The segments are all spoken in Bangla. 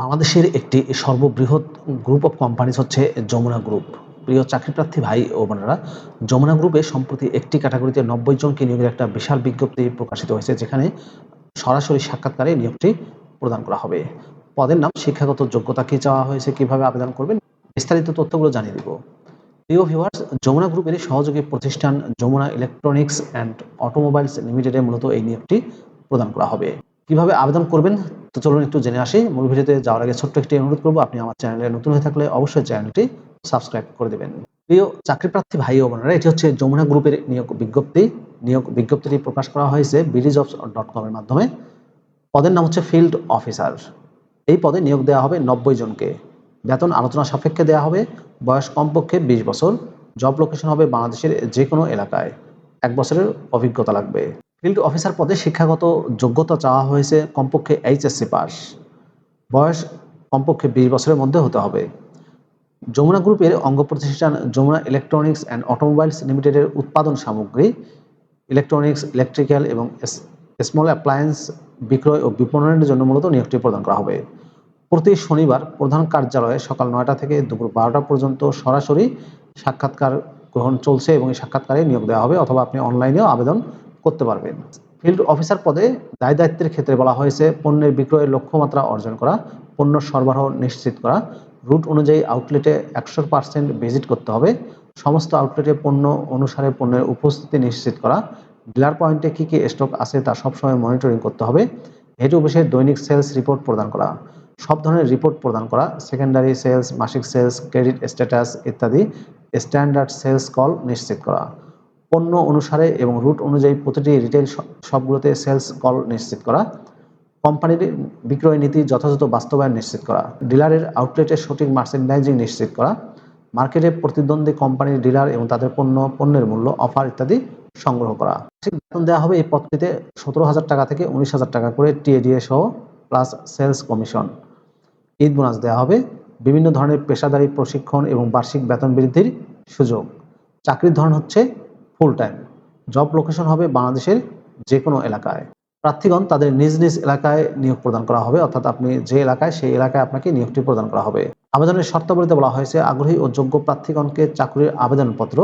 বাংলাদেশের একটি সর্ববৃহৎ গ্রুপ অফ কোম্পানিজ হচ্ছে যমুনা গ্রুপ প্রিয় চাকরিপ্রার্থী ভাই ও বোনেরা, যমুনা গ্রুপে সম্প্রতি একটি ক্যাটাগরিতে নব্বই জনকে নিয়োগের একটা বিশাল বিজ্ঞপ্তি প্রকাশিত হয়েছে, যেখানে সরাসরি সাক্ষাৎকারে নিয়োগটি প্রদান করা হবে। পদের নাম, শিক্ষাগত যোগ্যতা কি চাওয়া হয়েছে, কীভাবে আবেদন করবেন, বিস্তারিত তথ্যগুলো জানিয়ে দিব। প্রিয় ভিউয়ার্স যমুনা গ্রুপের সহযোগী প্রতিষ্ঠান যমুনা ইলেকট্রনিক্স অ্যান্ড অটোমোবাইলস লিমিটেডে মূলত এই নিয়োগটি প্রদান করা হবে। কীভাবে আবেদন করবেন তো চলুন একটু জেনে আসি। মূল ভিডিওতে যাওয়ার আগে ছোট্ট একটি অনুরোধ করব, আপনি আমার চ্যানেলে নতুন হয়ে থাকলে অবশ্যই চ্যানেলটি সাবস্ক্রাইব করে দেবেন। প্রিয় চাকরিপ্রার্থী ভাই ও বোনেরা, এটি হচ্ছে যমুনা গ্রুপের নিয়োগ বিজ্ঞপ্তি। নিয়োগ বিজ্ঞপ্তিটি প্রকাশ করা হয়েছে বিডিজবস ডট কমের মাধ্যমে। পদের নাম হচ্ছে ফিল্ড অফিসার। এই পদে নিয়োগ দেওয়া হবে নব্বই জনকে। বেতন আলোচনা সাপেক্ষে দেওয়া হবে, বয়স কমপক্ষে বিশ বছর। জব লোকেশন হবে বাংলাদেশের যে কোনো এলাকায়। এক বছরের অভিজ্ঞতা লাগবে। ফিল্ড অফিসার পদে শিক্ষাগত যোগ্যতা চাওয়া হয়েছে কমপক্ষে এইচএসসি পাস। বয়স কমপক্ষে বিশ বছরের মধ্যে হতে হবে। যমুনা গ্রুপের অঙ্গ প্রতিষ্ঠান যমুনা ইলেকট্রনিক্স অ্যান্ড অটোমোবাইলস লিমিটেডের উৎপাদন সামগ্রী, ইলেকট্রনিক্স, ইলেকট্রিক্যাল এবং স্মল অ্যাপ্লায়েন্স বিক্রয় ও বিপণনের জন্য মূলত নিয়োগটি প্রদান করা হবে। প্রতি শনিবার প্রধান কার্যালয়ে সকাল নয়টা থেকে দুপুর বারোটা পর্যন্ত সরাসরি সাক্ষাৎকার গ্রহণ চলছে এবং এই সাক্ষাৎকারে নিয়োগ দেওয়া হবে অথবা আপনি অনলাইনেও আবেদন করতে পারবেন। ফিল্ড অফিসার পদে দায় দায়িত্বের ক্ষেত্রে বলা হয়েছে, পণ্যের বিক্রয়ের লক্ষ্যমাত্রা অর্জন করা, পণ্য সরবরাহ নিশ্চিত করা রুট অনুযায়ী আউটলেটে একশো পার্সেন্ট ভিজিট করতে হবে, সমস্ত আউটলেটে পণ্য অনুসারে পণ্যের উপস্থিতি নিশ্চিত করা ডিলার পয়েন্টে কী কী স্টক আছে তা সবসময় মনিটরিং করতে হবে হেড অফিসে দৈনিক সেলস রিপোর্ট প্রদান করা, সব ধরনের রিপোর্ট প্রদান করা সেকেন্ডারি সেলস মাসিক সেলস ক্রেডিট স্ট্যাটাস ইত্যাদি স্ট্যান্ডার্ড সেলস কল নিশ্চিত করা। পণ্য অনুসারে এবং রুট অনুযায়ী প্রতিটি রিটেল সবগুলোতে সেলস কল নিশ্চিত করা, কোম্পানির বিক্রয় নীতি যথাযথ বাস্তবায়ন নিশ্চিত করা, ডিলারের আউটলেটের সঠিক মার্চেন্ডাইজিং নিশ্চিত করা, মার্কেটে প্রতিদ্বন্দ্বী কোম্পানির ডিলার এবং তাদের পণ্য, পণ্যের মূল্য অফার ইত্যাদি সংগ্রহ করা। ঠিক বেতন দেওয়া হবে এই পদটিতে সতেরো হাজার টাকা থেকে উনিশ হাজার টাকা করে টিএডিএ সহ plus sales commission Eid bonus দেওয়া হবে, বিভিন্ন ধরনের পেশাদারি প্রশিক্ষণ এবং বার্ষিক বেতন বৃদ্ধির সুযোগ। চাকরির ধরন হচ্ছে ফুল টাইম জব লোকেশন হবে বাংলাদেশের যে কোনো এলাকায়। প্রার্থীগণ তাদের নিজ নিজ এলাকায় নিয়োগ প্রদান করা হবে, অর্থাৎ আপনি যে এলাকায় সেই এলাকায় আপনাকে নিয়োগটি প্রদান করা হবে। আবেদনের শর্তাবলীতে বলা হয়েছে, আগ্রহী ও যোগ্য প্রার্থীগণকে চাকরির আবেদনপত্র,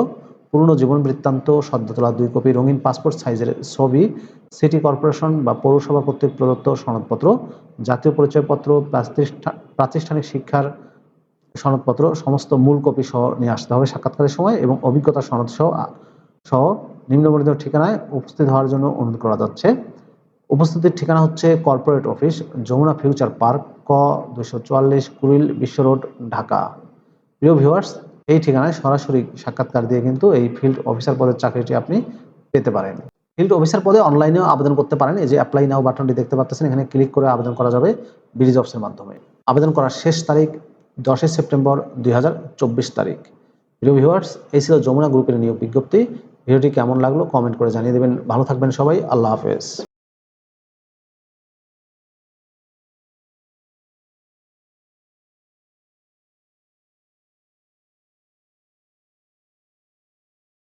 পুরনো জীবন বৃত্তান্ত সদ্য তোলা দুই কপি, রঙিন পাসপোর্ট সাইজের ছবি, সিটি কর্পোরেশন বা পৌরসভা কর্তৃক প্রদত্ত সনদপত্র, জাতীয় পরিচয়পত্র প্রাতিষ্ঠানিক শিক্ষার সনদপত্র, সমস্ত মূল কপি সহ নিয়ে আসতে হবে সাক্ষাৎকারের সময় এবং অভিজ্ঞতা সনদ সহ সহ নিম্নবর্ণিত ঠিকানায় উপস্থিত হওয়ার জন্য অনুরোধ করা যাচ্ছে। উপস্থিতির ঠিকানা হচ্ছে corporate office, Jamuna Future Park, ক দুশো চুয়াল্লিশ কুড়িল বিশ্ব রোড, ঢাকা। প্রিয় ভিউয়ার্স, এই ঠিকানায় সরাসরি সাক্ষাৎকার দিয়ে কিন্তু এই ফিল্ড অফিসার পদের চাকরিটি আপনি পেতে পারেন। ফিল্ড অফিসার পদে অনলাইনেও আবেদন করতে পারেন। এই যে অ্যাপ্লাই নাও বাটনটি দেখতে পাচ্ছেন এখানে ক্লিক করে আবেদন করা যাবে বিডি জবসের মাধ্যমে। আবেদন করার শেষ তারিখ দশই সেপ্টেম্বর দুই হাজার চব্বিশ তারিখ। প্রিয় ভিউয়ার্স, এই ছিল যমুনা গ্রুপের নিয়োগ বিজ্ঞপ্তি। ভিডিওটি কেমন লাগল কমেন্ট করে জানিয়ে দেবেন। ভালো থাকবেন সবাই আল্লাহ হাফেজ।